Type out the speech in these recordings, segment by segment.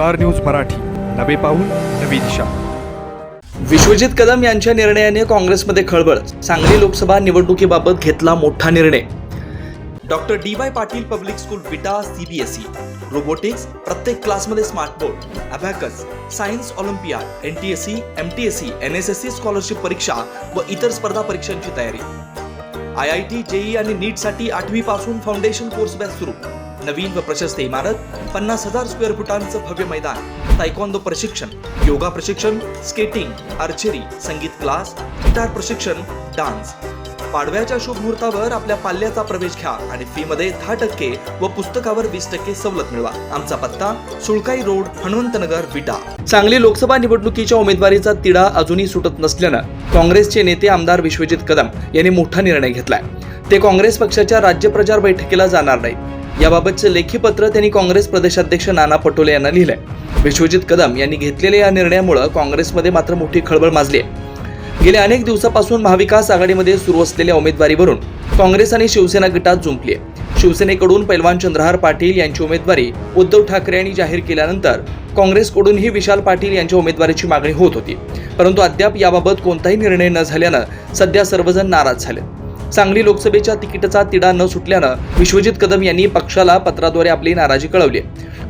Star news Marathi. नवे पाऊल नवी दिशा. विश्वजित कदम यांच्या निर्णयाने काँग्रेसमध्ये खळबळ. सांगली लोकसभा निवडणुकीबाबत घेतला मोठा निर्णय. Doctor D Y Patil public school Vita CBSE robotics प्रत्येक क्लासमध्ये smart board. Science olympiad N T S C M T S C N S S C scholarship परीक्षा व इतर स्पर्धा परीक्षांची तयारी. आय आय टी जेई आणि नीटसाठी आठवीपासून फाउंडेशन कोर्स बॅच सुरू. नवीन व प्रशस्त इमारत पन्नास हजार स्क्वेअर फुटांचं भव्य मैदान तायक्वांदो प्रशिक्षण योगा प्रशिक्षण स्केटिंग आर्चरी संगीत क्लास गिटार प्रशिक्षण डान्स पाडव्याच्या शुभ मुहूर्तावर आपल्या पाल्याचा प्रवेश घ्या आणि फी मध्ये दहा टक्के व पुस्तकावर वीस टक्के सवलत मिळवा. आमचा पत्ता सुळकाई रोड हनुमंतनगर विटा. सांगली लोकसभा निवडणुकीच्या उमेदवारीचा तिढा अजूनही सुटत नसल्यानं काँग्रेसचे नेते आमदार विश्वजित कदम यांनी मोठा निर्णय घेतलाय. ते काँग्रेस पक्षाच्या राज्य प्रचार बैठकीला जाणार नाहीत. याबाबतचे लेखी पत्र त्यांनी काँग्रेस प्रदेशाध्यक्ष नाना पटोले यांना लिहिलंय. विश्वजित कदम यांनी घेतलेल्या या निर्णयामुळे काँग्रेसमध्ये मात्र मोठी खळबळ माजली आहे गेल्या अनेक दिवसापासून महाविकास आघाडीमध्ये सुरू असलेल्या उमेदवारीवरून काँग्रेस आणि शिवसेना गटात जुंपली आहे शिवसेनेकडून पैलवान चंद्रहार पाटील यांची उमेदवारी उद्धव ठाकरे यांनी जाहीर केल्यानंतर काँग्रेसकडूनही विशाल पाटील यांच्या उमेदवारीची मागणी होत होती. परंतु अद्याप याबाबत कोणताही निर्णय न झाल्यानं सध्या सर्वजण नाराज झाले सांगली लोकसभेच्या तिकिटाचा तिढा न सुटल्यानं विश्वजित कदम यांनी पक्षाला पत्राद्वारे आपली नाराजी कळवली.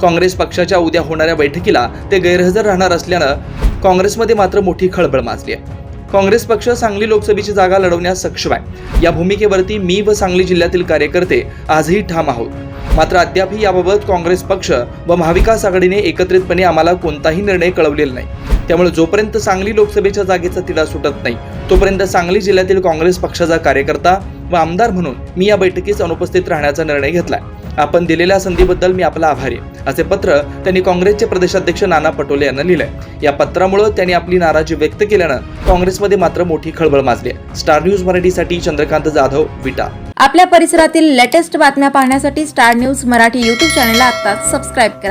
काँग्रेस पक्षाच्या उद्या होणाऱ्या बैठकीला ते गैरहजर राहणार असल्यानं काँग्रेसमध्ये मात्र मोठी खळबळ माजली आहे. काँग्रेस पक्ष सांगली लोकसभेची जागा लढवण्यास सक्षम आहे. या भूमिकेवरती मी व सांगली जिल्ह्यातील कार्यकर्ते आजही ठाम आहोत. मात्र अद्यापही याबाबत काँग्रेस पक्ष व महाविकास आघाडीने एकत्रितपणे आम्हाला कोणताही निर्णय कळवलेला नाही. त्यामुळे जोपर्यंत सांगली लोकसभेच्या जागेचा तिढा सुटत नाही तोपर्यंत सांगली जिल्ह्यातील काँग्रेस पक्षाचा कार्यकर्ता व आमदार म्हणून मी या बैठकीस अनुपस्थित राहण्याचा निर्णय घेतलाय. आपण दिलेल्या संधीबद्दल मी आपला आभारी आहे. असे पत्र त्यांनी काँग्रेसचे प्रदेशाध्यक्ष नाना पटोले यांना लिहिलंय. या पत्रामुळे त्यांनी आपली नाराजी व्यक्त केल्यानं काँग्रेसमध्ये मात्र मोठी खळबळ माजली आहे. स्टार न्यूज मराठीसाठी चंद्रकांत जाधव विटा. आपल्या परिसरातील लेटेस्ट बातम्या पाहण्यासाठी स्टार न्यूज मराठी यूट्यूब चॅनलला आता सबस्क्राईब करा.